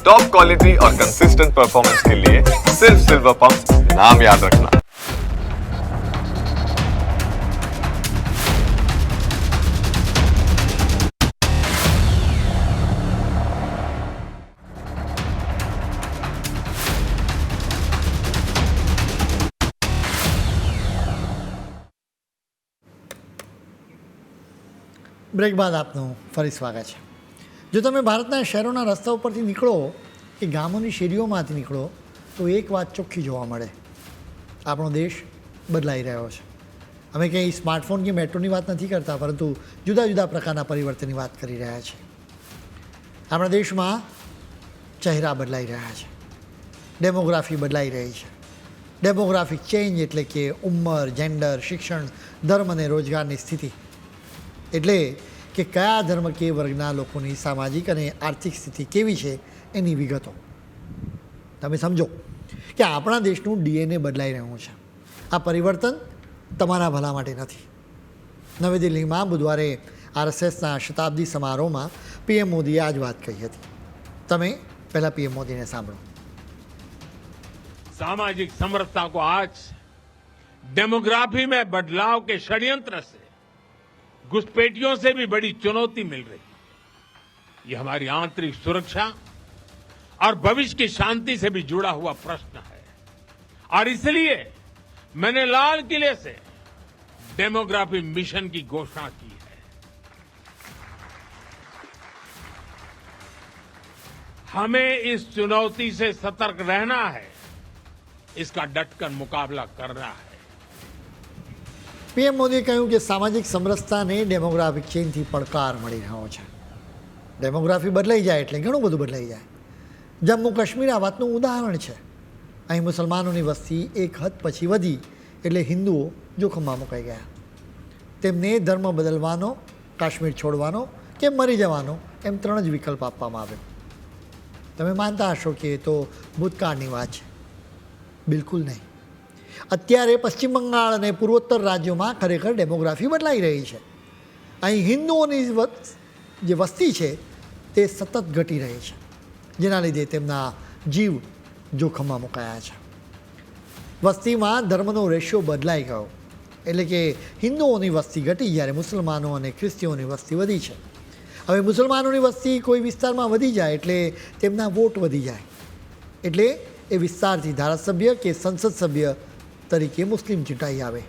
Top quality और consistent performance के लिए सिर्फ सिल्वर पंप नाम याद रखना બ્રેક બાદ આપનું ફરી સ્વાગત છે જો તમે ભારતના શહેરોના રસ્તા ઉપરથી નીકળો કે ગામોની શેરીઓમાંથી નીકળો, તો એક વાત ચોખ્ખી જોવા મળે. આપણો દેશ બદલાઈ રહ્યો છે. અમે કંઈ સ્માર્ટફોન કે મેટ્રોની વાત નથી કરતા, પરંતુ જુદા જુદા પ્રકારના પરિવર્તનની વાત કરી રહ્યા છીએ. આપણા દેશમાં ચહેરા બદલાઈ રહ્યા છે. ડેમોગ્રાફી બદલાઈ રહી છે. ડેમોગ્રાફિક ચેન્જ એટલે કે ઉંમર, જેન્ડર, શિક્ષણ, ધર્મ અને રોજગારની સ્થિતિ. એટલે કે કયા ધર્મ કે વર્ગના લોકોની સામાજિક અને આર્થિક સ્થિતિ કેવી છે એની વિગતો તમે સમજો કે આપણા દેશનું ડીએનએ બદલાઈ રહ્યું છે આ પરિવર્તન તમારા ભલા માટે નથી નવી દિલ્હીમાં બુધવારે આરએસએસના શતાબ્દી સમારોહમાં પીએમ મોદીએ આ જ વાત કહી હતી તમે પહેલાં પીએમ મોદીને સાંભળો सामाजिक समरसता को आज डेमोग्राफी में बदलाव के षड्यंत्र से घुसपैठियों से भी बड़ी चुनौती मिल रही है। ये हमारी आंतरिक सुरक्षा और भविष्य की शांति से भी जुड़ा हुआ प्रश्न है। और इसलिए मैंने लाल किले से डेमोग्राफी मिशन की घोषणा की है। हमें इस चुनौती से सतर्क रहना है, इसका डटकर मुकाबला करना है। પીએમ મોદીએ કહ્યું કે સામાજિક સમરસતાને ડેમોગ્રાફિક ચેન્જથી પડકાર મળી રહ્યો છે. ડેમોગ્રાફી બદલાઈ જાય એટલે ઘણું બધું બદલાઈ જાય. જમ્મુ કાશ્મીર આ વાતનું ઉદાહરણ છે. અહીં મુસલમાનોની વસ્તી એક હદ પછી વધી એટલે હિન્દુઓ જોખમમાં મુકાઈ ગયા. તેમને ધર્મ બદલવાનો, કાશ્મીર છોડવાનો કે મરી જવાનો એમ ત્રણ જ વિકલ્પ આપવામાં આવ્યો. તમે માનતા હશો કે એ તો ભૂતકાળની વાત છે. બિલકુલ નહીં. અત્યારે પશ્ચિમ બંગાળ અને પૂર્વોત્તર રાજ્યોમાં ખરેખર ડેમોગ્રાફી બદલાઈ રહી છે. અહીં હિન્દુઓની જે વસ્તી છે, તે સતત ઘટી રહી છે. જેના લીધે તેમના જીવ જોખમમાં મુકાયા છે. વસ્તીમાં ધર્મનો રેશિયો બદલાઈ ગયો. એટલે કે હિન્દુઓની વસ્તી ઘટી જ્યારે મુસલમાનો અને ખ્રિસ્તીઓની વસ્તી વધી છે. હવે મુસલમાનોની વસ્તી કોઈ વિસ્તારમાં વધી જાય એટલે તેમના વોટ વધી જાય. એટલે એ વિસ્તારથી ધારાસભ્ય કે સંસદ સભ્ય તરીકે મુસ્લિમ ચૂંટાઈ આવે.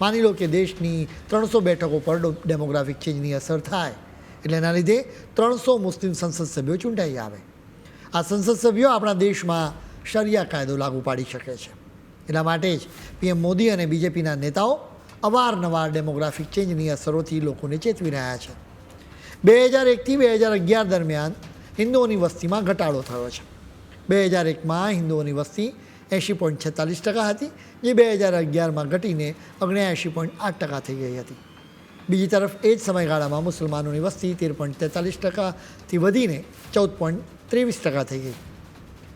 માની લો કે દેશની ત્રણસો બેઠકો પર ડેમોગ્રાફિક ચેન્જની અસર થાય, એટલે એના લીધે ત્રણસો મુસ્લિમ સંસદ સભ્યો ચૂંટાઈ આવે. આ સંસદ સભ્યો આપણા દેશમાં શરિયા કાયદો લાગુ પાડી શકે છે. એટલા માટે જ પીએમ મોદી અને બીજેપીના નેતાઓ અવારનવાર ડેમોગ્રાફિક ચેન્જની અસરોથી લોકોને ચેતવી રહ્યા છે. બે હજાર એકથી બે હજાર અગિયાર દરમિયાન હિન્દુઓની વસ્તીમાં ઘટાડો થયો છે. બે હજાર એકમાં હિન્દુઓની વસ્તી એંશી પોઈન્ટ છેતાલીસ ટકા હતી. જે બે હજાર અગિયારમાં ઘટીને ઓગણ્યાએંશી પોઈન્ટ આઠ ટકા થઈ ગઈ હતી. બીજી તરફ એ જ સમયગાળામાં મુસલમાનોની વસ્તી તેર પોઈન્ટ તેતાલીસ ટકાથી વધીને ચૌદ પોઈન્ટ ત્રેવીસ ટકા થઈ ગઈ.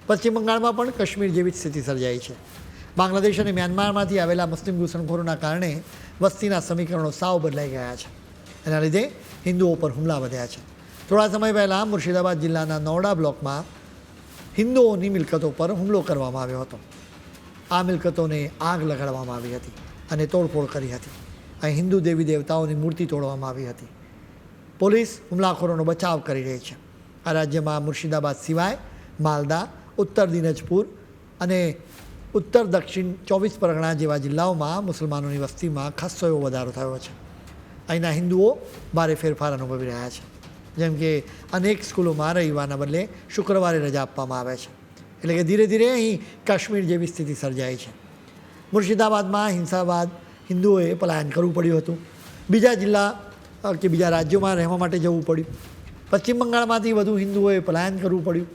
પશ્ચિમ બંગાળમાં પણ કાશ્મીર જેવી જ સ્થિતિ સર્જાઈ છે. બાંગ્લાદેશ અને મ્યાનમારમાંથી આવેલા મુસ્લિમ ઘૂસણખોરોના કારણે વસ્તીના સમીકરણો સાવ બદલાઈ ગયા છે. એના લીધે હિન્દુઓ પર હુમલા વધ્યા છે. થોડા સમય પહેલાં મુર્શિદાબાદ જિલ્લાના નોડા બ્લોકમાં હિન્દુઓની મિલકતો પર હુમલો કરવામાં આવ્યો હતો. આ મિલકતોને આગ લગાડવામાં આવી હતી અને તોડફોડ કરી હતી. અહીં હિન્દુ દેવી દેવતાઓની મૂર્તિ તોડવામાં આવી હતી. પોલીસ હુમલાખોરોનો બચાવ કરી રહી છે. આ રાજ્યમાં મુર્શિદાબાદ સિવાય માલદા, ઉત્તર દિનજપુર અને ઉત્તર દક્ષિણ ચોવીસ પરગણા જેવા જિલ્લાઓમાં મુસલમાનોની વસ્તીમાં ખાસ્સો એવો વધારો થયો છે. અહીંના હિન્દુઓ ભારે ફેરફાર અનુભવી રહ્યા છે. જેમ કે અનેક સ્કૂલોમાં રવિવારના બદલે શુક્રવારે રજા આપવામાં આવે છે. એટલે કે ધીરે ધીરે અહીં કાશ્મીર જેવી સ્થિતિ સર્જાય છે. મુર્શિદાબાદમાં હિંસા બાદ હિન્દુઓએ પલાયન કરવું પડ્યું હતું. બીજા જિલ્લા કે બીજા રાજ્યોમાં રહેવા માટે જવું પડ્યું. પશ્ચિમ બંગાળમાંથી વધુ હિન્દુઓએ પલાયન કરવું પડ્યું.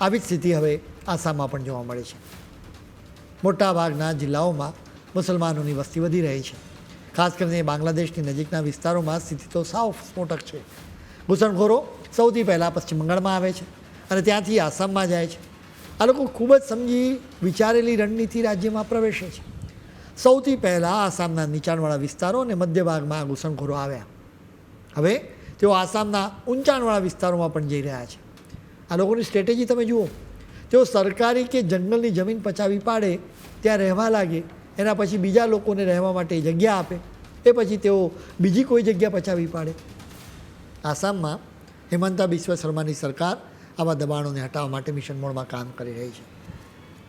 આવી જ સ્થિતિ હવે આસામમાં પણ જોવા મળે છે. મોટાભાગના જિલ્લાઓમાં મુસલમાનોની વસ્તી વધી રહી છે. ખાસ કરીને બાંગ્લાદેશની નજીકના વિસ્તારોમાં સ્થિતિ તો સાવ સ્ફોટક છે. ઘૂસણખોરો સૌથી પહેલાં પશ્ચિમ બંગાળમાં આવે છે અને ત્યાંથી આસામમાં જાય છે. આ લોકો ખૂબ જ સમજી વિચારેલી રણનીતિ રાજ્યમાં પ્રવેશે છે. સૌથી પહેલાં આસામના નીચાણવાળા વિસ્તારો અને મધ્ય ભાગમાં આ ઘૂસણખોરો આવ્યા. હવે તેઓ આસામના ઊંચાણવાળા વિસ્તારોમાં પણ જઈ રહ્યા છે. આ લોકોની સ્ટ્રેટેજી તમે જુઓ. તેઓ સરકારી કે જંગલની જમીન પચાવી પાડે, ત્યાં રહેવા લાગે એના પછી બીજા લોકોને રહેવા માટે જગ્યા આપે. એ પછી તેઓ બીજી કોઈ જગ્યા પચાવી પાડે. આસામમાં હેમંતા બિસ્વ શર્માની સરકાર આવા દબાણોને હટાવવા માટે મિશન મોડમાં કામ કરી રહી છે.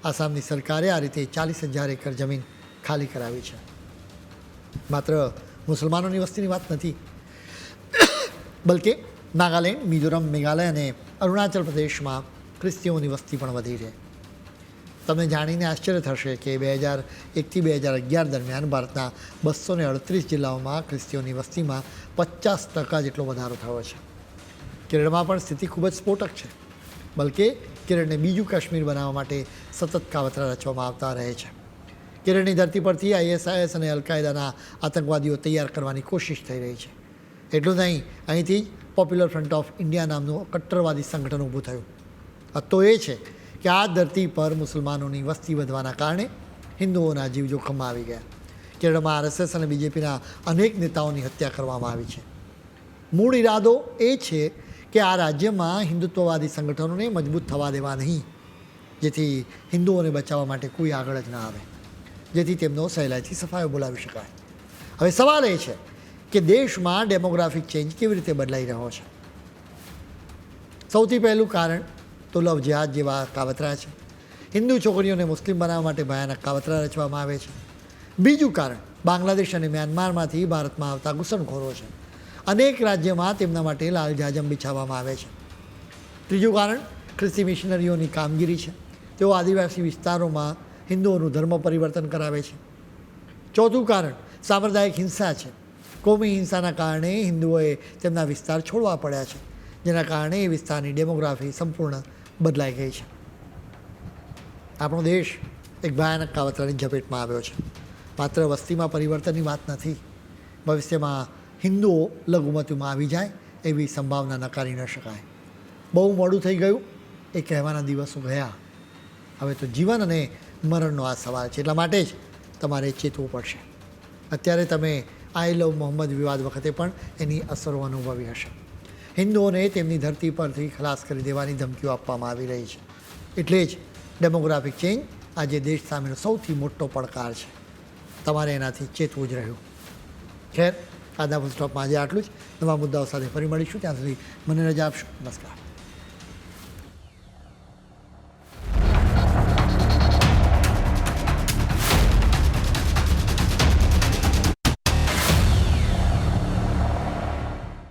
આસામની સરકારે આ રીતે ચાલીસ હજાર એકર જમીન ખાલી કરાવી છે. માત્ર મુસલમાનોની વસ્તીની વાત નથી, બલકે નાગાલેન્ડ, મિઝોરમ, મેઘાલય અને અરુણાચલ પ્રદેશમાં ખ્રિસ્તીઓની વસ્તી પણ વધી છે તમને જાણીને આશ્ચર્ય થશે કે બે હજાર એકથી બે હજાર અગિયાર દરમિયાન ભારતના બસો ને અડત્રીસ જિલ્લાઓમાં ખ્રિસ્તીઓની વસ્તીમાં પચાસ ટકા જેટલો વધારો થયો છે. કેરળમાં પણ સ્થિતિ ખૂબ જ સ્ફોટક છે, બલકે કેરળને બીજું કાશ્મીર બનાવવા માટે સતત કાવતરા રચવામાં આવતા રહે છે. કેરળની ધરતી પરથી આઈએસઆઈએસ અને અલકાયદાના આતંકવાદીઓ તૈયાર કરવાની કોશિશ થઈ રહી છે. એટલું નહીં, અહીંથી જ પોપ્યુલર ફ્રન્ટ ઓફ ઇન્ડિયા નામનું કટ્ટરવાદી સંગઠન ઊભું થયું. આ તો એ છે કે આ ધરતી પર મુસલમાનોની વસ્તી વધવાના કારણે હિન્દુઓના જીવ જોખમમાં આવી ગયા? કેરળમાં આરએસએસ અને બીજેપીના અનેક નેતાઓની હત્યા કરવામાં આવી છે. મૂળ ઈરાદો એ છે કે આ રાજ્યમાં હિન્દુત્વવાદી સંગઠનોને મજબૂત થવા દેવા નહીં, જેથી હિન્દુઓને બચાવવા માટે કોઈ આગળ જ ના આવે, જેથી તેમનો સહેલાઈથી સફાયો બોલાવી શકાય. હવે સવાલ એ છે કે દેશમાં ડેમોગ્રાફિક ચેન્જ કેવી રીતે બદલાઈ રહ્યો છે? સૌથી પહેલું કારણ લવ જિહાદ જેવા કાવતરા છે. હિન્દુ છોકરીઓને મુસ્લિમ બનાવવા માટે ભયાનક કાવતરા રચવામાં આવે છે. બીજું કારણ, બાંગ્લાદેશ અને મ્યાનમારમાંથી ભારતમાં આવતા ઘૂસણખોરો છે. અનેક રાજ્યમાં તેમના માટે લાલ જાજમ બિછાવવામાં આવે છે. ત્રીજું કારણ, ખ્રિસ્તી મિશનરીઓની કામગીરી છે. તેઓ આદિવાસી વિસ્તારોમાં હિન્દુઓનું ધર્મ પરિવર્તન કરાવે છે. ચોથું કારણ, સાંપ્રદાયિક હિંસા છે. કોમી હિંસાના કારણે હિન્દુઓએ તેમના વિસ્તાર છોડવા પડ્યા છે. જેના કારણે એ વિસ્તારની ડેમોગ્રાફી સંપૂર્ણ બદલાઈ ગઈ છે. આપણો દેશ એક ભયાનક કાવતરાની ઝપેટમાં આવ્યો છે. માત્ર વસ્તીમાં પરિવર્તનની વાત નથી, ભવિષ્યમાં હિન્દુઓ લઘુમતીમાં આવી જાય એવી સંભાવના નકારી ન શકાય. બહુ મોડું થઈ ગયું, એ કહેવાના દિવસો ગયા. હવે તો જીવન અને મરણનો આ સવાલ છે, એટલા માટે જ તમારે ચેતવું પડશે. અત્યારે તમે આઈ લવ મોહમ્મદ વિવાદ વખતે પણ એની અસરો અનુભવી હશે. હિન્દુઓને તેમની ધરતી પરથી ખલાસ કરી દેવાની ધમકીઓ આપવામાં આવી રહી છે. એટલે જ ડેમોગ્રાફિક ચેન્જ આજે દેશ સામેનો સૌથી મોટો પડકાર છે. તમારે એનાથી ચેતવું જ રહ્યું. ખેર આજના ફૂલ સ્ટોપમાં આજે આટલું જ. નવા મુદ્દાઓ સાથે ફરી મળીશું. ત્યાં સુધી મને રજા આપશો. નમસ્કાર.